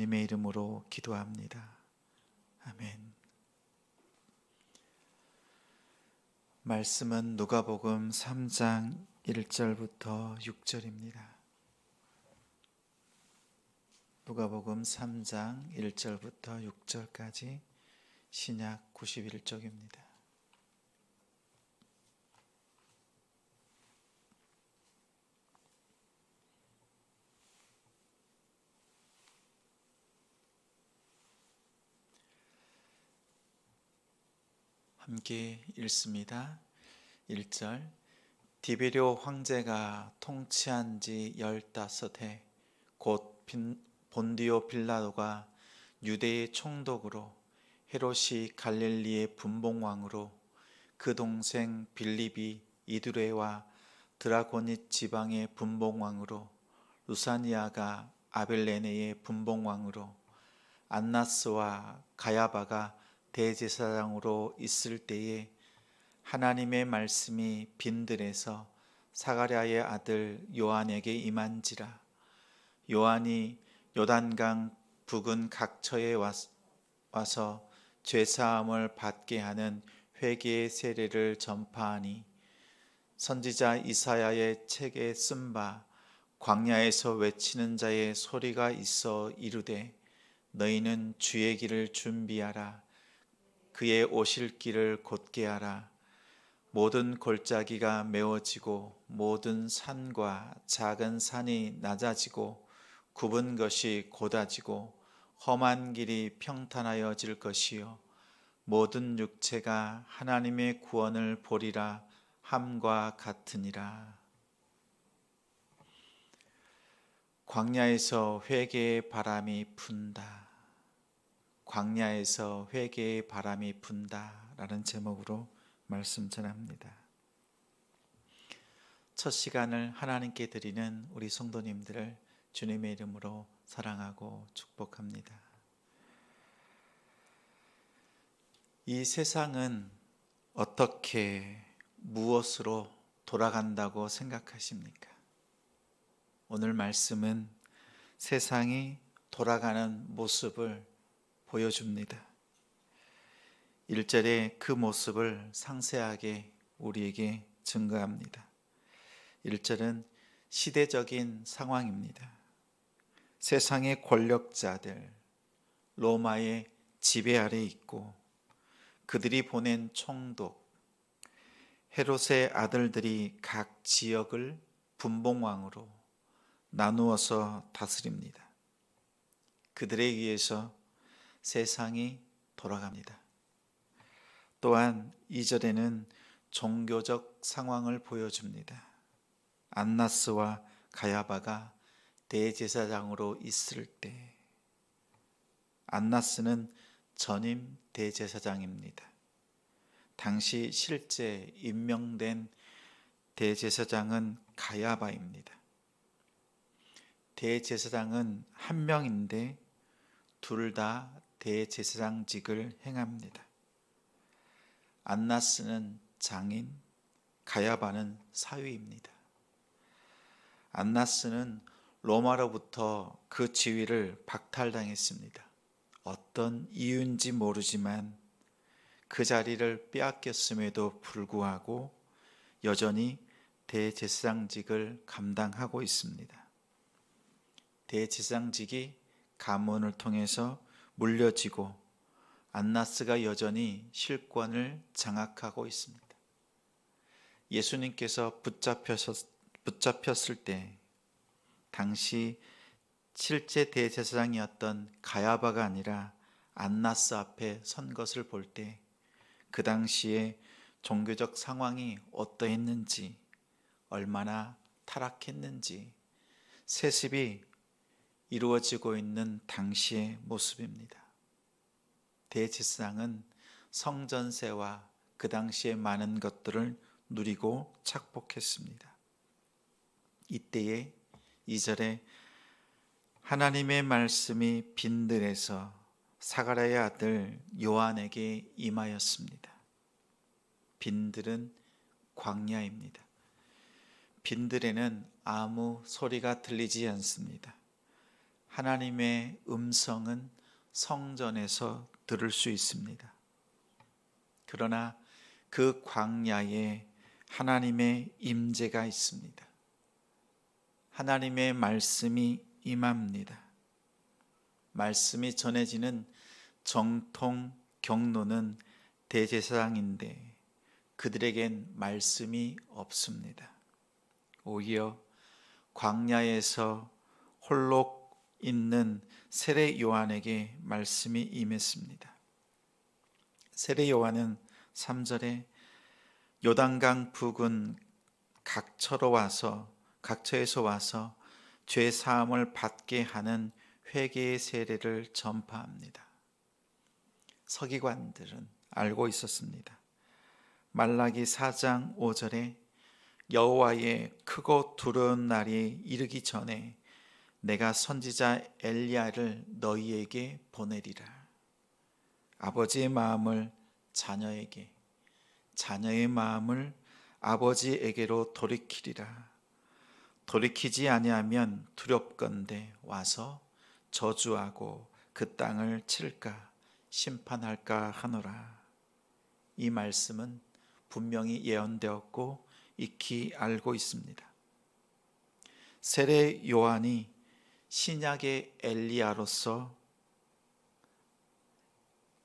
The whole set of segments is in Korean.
주님의 이름으로 기도합니다. 아멘. 말씀은 누가복음 3장 1절부터 6절입니다. 누가복음 3장 1절부터 6절까지 신약 91쪽입니다. 함께 읽습니다. 1절 디베료 황제가 통치한 지 열다섯 해 곧 본디오 빌라도가 유대의 총독으로 헤롯이 갈릴리의 분봉왕으로 그 동생 빌립이 이두레와 드라고니 지방의 분봉왕으로 루사니아가 아벨레네의 분봉왕으로 안나스와 가야바가 대제사장으로 있을 때에 하나님의 말씀이 빈들에서 사가랴의 아들 요한에게 임한지라. 요한이 요단강 북은 각처에 와서 죄 사함을 받게 하는 회개의 세례를 전파하니 선지자 이사야의 책에 쓴 바 광야에서 외치는 자의 소리가 있어 이르되 너희는 주의 길을 준비하라 그의 오실 길을 곧게 하라. 모든 골짜기가 메워지고 모든 산과 작은 산이 낮아지고 굽은 것이 곧아지고 험한 길이 평탄하여 질 것이요 모든 육체가 하나님의 구원을 보리라 함과 같으니라. 광야에서 회개의 바람이 분다. 광야에서 회개의 바람이 분다라는 제목으로 말씀 전합니다. 첫 시간을 하나님께 드리는 우리 성도님들을 주님의 이름으로 사랑하고 축복합니다. 이 세상은 어떻게 무엇으로 돌아간다고 생각하십니까? 오늘 말씀은 세상이 돌아가는 모습을 보여줍니다. 1절에 그 모습을 상세하게 우리에게 증거합니다. 1절은 시대적인 상황입니다. 세상의 권력자들, 로마의 지배 아래 있고 그들이 보낸 총독, 헤롯의 아들들이 각 지역을 분봉왕으로 나누어서 다스립니다. 그들에 의해서 세상이 돌아갑니다. 또한 2절에는 종교적 상황을 보여줍니다. 안나스와 가야바가 대제사장으로 있을 때 안나스는 전임 대제사장입니다. 당시 실제 임명된 대제사장은 가야바입니다. 대제사장은 한 명인데 둘 다 대제사장직을 행합니다. 안나스는 장인, 가야바는 사위입니다. 안나스는 로마로부터 그 지위를 박탈당했습니다. 어떤 이유인지 모르지만 그 자리를 빼앗겼음에도 불구하고 여전히 대제사장직을 감당하고 있습니다. 대제사장직이 가문을 통해서 물려지고 안나스가 여전히 실권을 장악하고 있습니다. 예수님께서 붙잡혔, 붙잡혔을 때 당시 실제 대제사장이었던 가야바가 아니라 안나스 앞에 선 것을 볼 때 그 당시에 종교적 상황이 어떠했는지 얼마나 타락했는지 세습이 이루어지고 있는 당시의 모습입니다. 대제사장은 성전세와 그 당시의 많은 것들을 누리고 착복했습니다. 이때에 이절에 하나님의 말씀이 빈들에서 사가랴의 아들 요한에게 임하였습니다. 빈들은 광야입니다. 빈들에는 아무 소리가 들리지 않습니다. 하나님의 음성은 성전에서 들을 수 있습니다. 그러나 그 광야에 하나님의 임재가 있습니다. 하나님의 말씀이 임합니다. 말씀이 전해지는 정통 경로는 대제사장인데 그들에겐 말씀이 없습니다. 오히려 광야에서 홀로 있는 세례 요한에게 말씀이 임했습니다. 세례 요한은 3절에 요단강 부근 각처로 와서 각처에서 와서 죄 사함을 받게 하는 회개의 세례를 전파합니다. 서기관들은 알고 있었습니다. 말라기 4장 5절에 여호와의 크고 두려운 날이 이르기 전에 내가 선지자 엘리야를 너희에게 보내리라. 아버지의 마음을 자녀에게, 자녀의 마음을 아버지에게로 돌이키리라. 돌이키지 아니하면 두렵건대 와서 저주하고 그 땅을 칠까 심판할까 하노라. 이 말씀은 분명히 예언되었고 익히 알고 있습니다. 세례 요한이 신약의 엘리야로서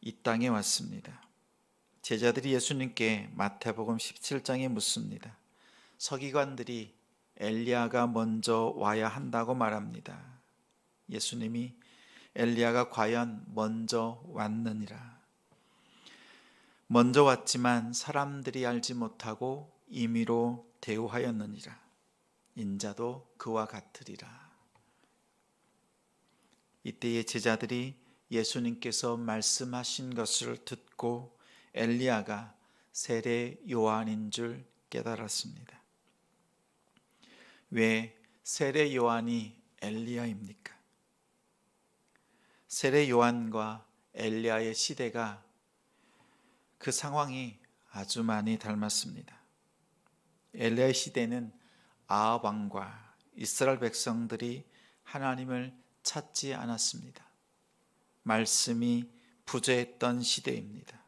이 땅에 왔습니다. 제자들이 예수님께 마태복음 17장에 묻습니다. 서기관들이 엘리야가 먼저 와야 한다고 말합니다. 예수님이 엘리야가 과연 먼저 왔느니라. 먼저 왔지만 사람들이 알지 못하고 임의로 대우하였느니라. 인자도 그와 같으리라. 이때의 제자들이 예수님께서 말씀하신 것을 듣고 엘리야가 세례 요한인 줄 깨달았습니다. 왜 세례 요한이 엘리야입니까? 세례 요한과 엘리야의 시대가 그 상황이 아주 많이 닮았습니다. 엘리야의 시대는 아합 왕과 이스라엘 백성들이 하나님을 찾지 않았습니다. 말씀이 부재했던 시대입니다.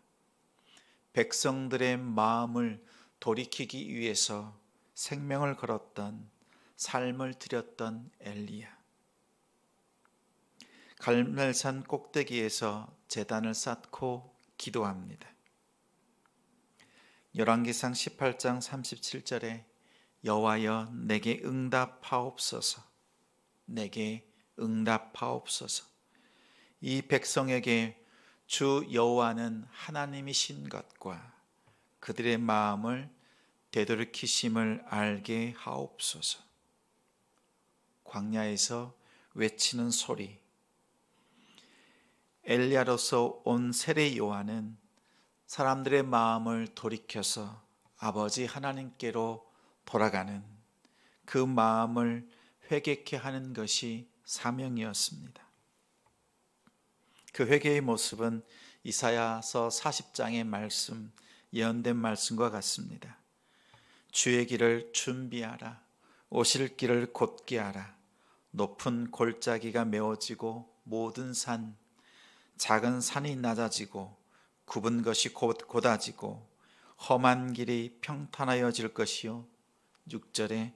백성들의 마음을 돌이키기 위해서 생명을 걸었던 삶을 드렸던 엘리야. 갈멜산 꼭대기에서 제단을 쌓고 기도합니다. 열왕기상 18장 37절에 여호와여 내게 응답하옵소서. 내게 응답하옵소서. 이 백성에게 주 여호와는 하나님이신 것과 그들의 마음을 되돌이키심을 알게 하옵소서. 광야에서 외치는 소리. 엘리야로서 온 세례 요한은 사람들의 마음을 돌이켜서 아버지 하나님께로 돌아가는 그 마음을 회개케 하는 것이 사명이었습니다. 그 회개의 모습은 이사야서 40장의 말씀, 예언된 말씀과 같습니다. 주의 길을 준비하라. 오실 길을 곧게 하라. 높은 골짜기가 메워지고 모든 산, 작은 산이 낮아지고 굽은 것이 곧 곧아지고 험한 길이 평탄하여질 것이요 6절에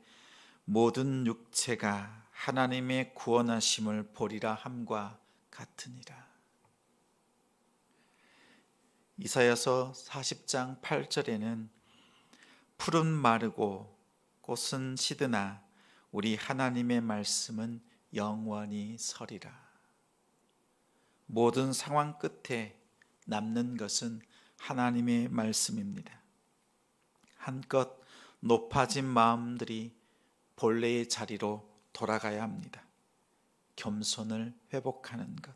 모든 육체가 하나님의 구원하심을 보리라 함과 같으니라. 이사야서 40장 8절에는 푸른 마르고 꽃은 시드나 우리 하나님의 말씀은 영원히 서리라. 모든 상황 끝에 남는 것은 하나님의 말씀입니다. 한껏 높아진 마음들이 본래의 자리로 돌아가야 합니다. 겸손을 회복하는 것.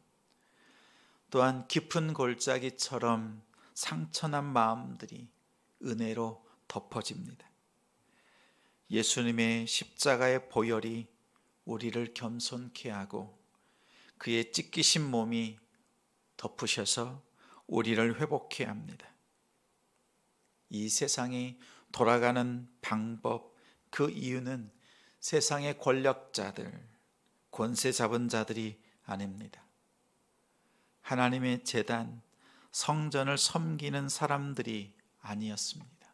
또한 깊은 골짜기처럼 상처난 마음들이 은혜로 덮어집니다. 예수님의 십자가의 보혈이 우리를 겸손케 하고 그의 찢기신 몸이 덮으셔서 우리를 회복케 합니다. 이 세상이 돌아가는 방법, 그 이유는 세상의 권력자들, 권세 잡은 자들이 아닙니다. 하나님의 재단, 성전을 섬기는 사람들이 아니었습니다.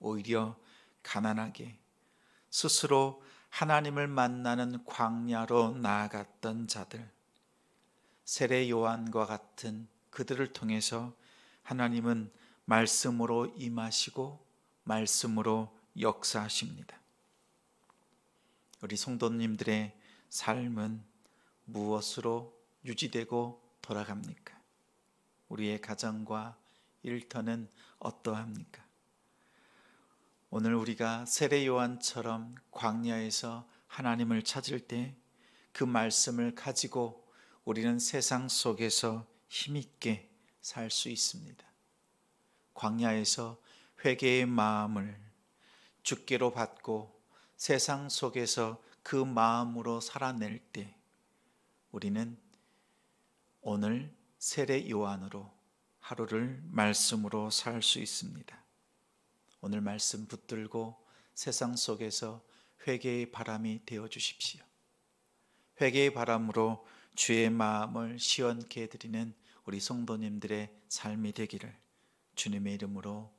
오히려 가난하게 스스로 하나님을 만나는 광야로 나아갔던 자들, 세례 요한과 같은 그들을 통해서 하나님은 말씀으로 임하시고 말씀으로 역사하십니다. 우리 성도님들의 삶은 무엇으로 유지되고 돌아갑니까? 우리의 가정과 일터는 어떠합니까? 오늘 우리가 세례 요한처럼 광야에서 하나님을 찾을 때 그 말씀을 가지고 우리는 세상 속에서 힘있게 살 수 있습니다. 광야에서 회개의 마음을 주께로 받고 세상 속에서 그 마음으로 살아낼 때 우리는 오늘 세례 요한으로 하루를 말씀으로 살 수 있습니다. 오늘 말씀 붙들고 세상 속에서 회개의 바람이 되어 주십시오. 회개의 바람으로 주의 마음을 시원케 해드리는 우리 성도님들의 삶이 되기를 주님의 이름으로